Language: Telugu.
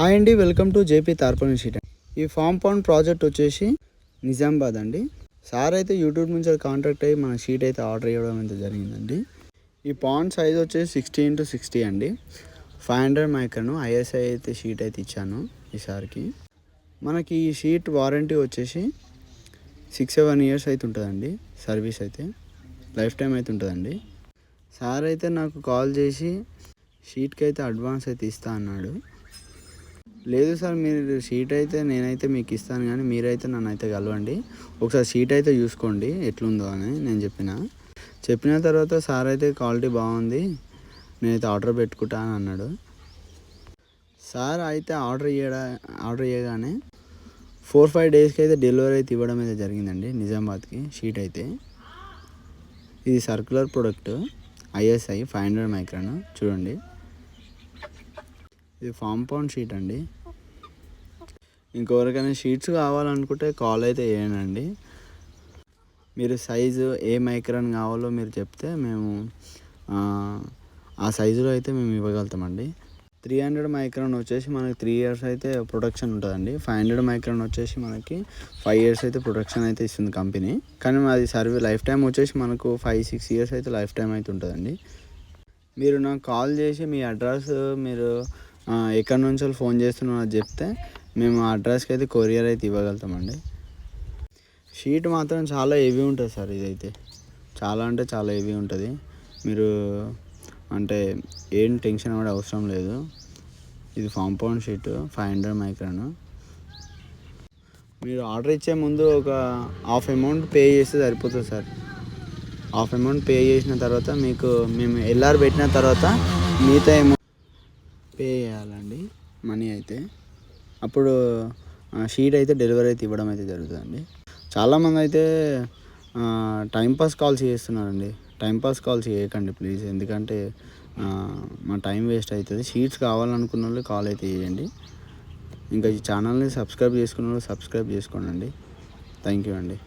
హాయ్ అండి welcome to JP tarpaulin sheet ఈ ఫామ్ పౌండ్ ప్రాజెక్ట్ వచ్చేసి నిజామాబాద్ అండి. సార్ అయితే యూట్యూబ్ నుంచి కాంటాక్ట్ అయ్యి మన షీట్ అయితే ఆర్డర్ ఇవ్వడం అయితే జరిగిందండి. ఈ పాండ్ సైజ్ వచ్చేసి సిక్స్టీ ఇంటూ సిక్స్టీ అండి. ఫైవ్ హండ్రెడ్ మైక్రను ఐఎస్ఐ అయితే షీట్ అయితే ఇచ్చాను ఈసారికి మనకి ఈ షీట్ వారంటీ వచ్చేసి సిక్స్ సెవెన్ ఇయర్స్ అయితే ఉంటుందండి. సర్వీస్ అయితే లైఫ్ టైం అయితే ఉంటుందండి. సార్ అయితే నాకు కాల్ చేసి షీట్కి అయితే అడ్వాన్స్ అయితే ఇస్తా అన్నాడు. లేదు సార్ మీరు షీట్ అయితే నేనైతే మీకు ఇస్తాను కానీ మీరైతే నన్ను అయితే కలవండి. ఒకసారి షీట్ అయితే చూసుకోండి ఎట్లుందో అని నేను చెప్పిన. చెప్పిన తర్వాత సార్ అయితే క్వాలిటీ బాగుంది నేనైతే ఆర్డర్ పెట్టుకుంటా అని అన్నాడు. సార్ అయితే ఆర్డర్ ఇయ్యడా ఆర్డర్ ఇవ్వగానే ఫోర్ ఫైవ్ డేస్కి అయితే డెలివరీ అయితే ఇవ్వడం అయితే జరిగిందండి నిజామాబాద్కి షీట్ అయితే. ఇది circular product ISI five hundred micron చూడండి. ఇది కాంపౌండ్ షీట్ అండి. ఇంకెవరికైనా షీట్స్ కావాలనుకుంటే కాల్ అయితే చేయండి. మీరు సైజు ఏ మైక్రాన్ కావాలో మీరు చెప్తే మేము ఆ, సైజులో అయితే మేము ఇవ్వగలుగుతామండి. త్రీ హండ్రెడ్ మైక్రాన్ వచ్చేసి మనకి త్రీ ఇయర్స్ అయితే ప్రొడక్షన్ ఉంటుందండి. ఫైవ్ హండ్రెడ్ మైక్రాన్ వచ్చేసి మనకి ఫైవ్ ఇయర్స్ అయితే ప్రొడక్షన్ అయితే ఇస్తుంది కంపెనీ. కానీ అది సర్వీ లైఫ్ టైం వచ్చేసి మనకు ఫైవ్ సిక్స్ ఇయర్స్ అయితే లైఫ్ టైం అయితే ఉంటుందండి. మీరు నాకు కాల్ చేసి మీ అడ్రస్ మీరు ఎక్కడి నుంచి ఫోన్ చేస్తున్నారో అది చెప్తే మేము ఆ అడ్రస్కి అయితే కొరియర్ అయితే ఇవ్వగలుగుతామండి. షీట్ మాత్రం చాలా హెవీ ఉంటుంది సార్ ఇదైతే. చాలా అంటే చాలా హెవీ ఉంటుంది. మీరు అంటే ఏం టెన్షన్ కూడా అవసరం లేదు. ఇది compound sheet five hundred micron. మీరు ఆర్డర్ ఇచ్చే ముందు ఒక హాఫ్ అమౌంట్ పే చేస్తే సరిపోతుంది సార్. హాఫ్ అమౌంట్ పే చేసిన తర్వాత మీకు మేము ఎల్ఆర్ పెట్టిన తర్వాత మిగతా అమౌంట్ పే చేయాలండి. మనీ అయితే. అప్పుడు షీట్ అయితే డెలివరీ అయితే ఇవ్వడం అయితే జరుగుతుందండి. చాలామంది అయితే టైంపాస్ కాల్స్ చేస్తున్నారండి. టైంపాస్ కాల్స్ చేయకండి ప్లీజ్. ఎందుకంటే మా టైం వేస్ట్ అవుతుంది. షీట్స్ కావాలనుకున్న వాళ్ళు కాల్ అయితే చేయండి. ఇంకా ఈ ఛానల్ని సబ్స్క్రైబ్ చేసుకున్న వాళ్ళు సబ్స్క్రైబ్ చేసుకోండి థ్యాంక్ యూ అండి.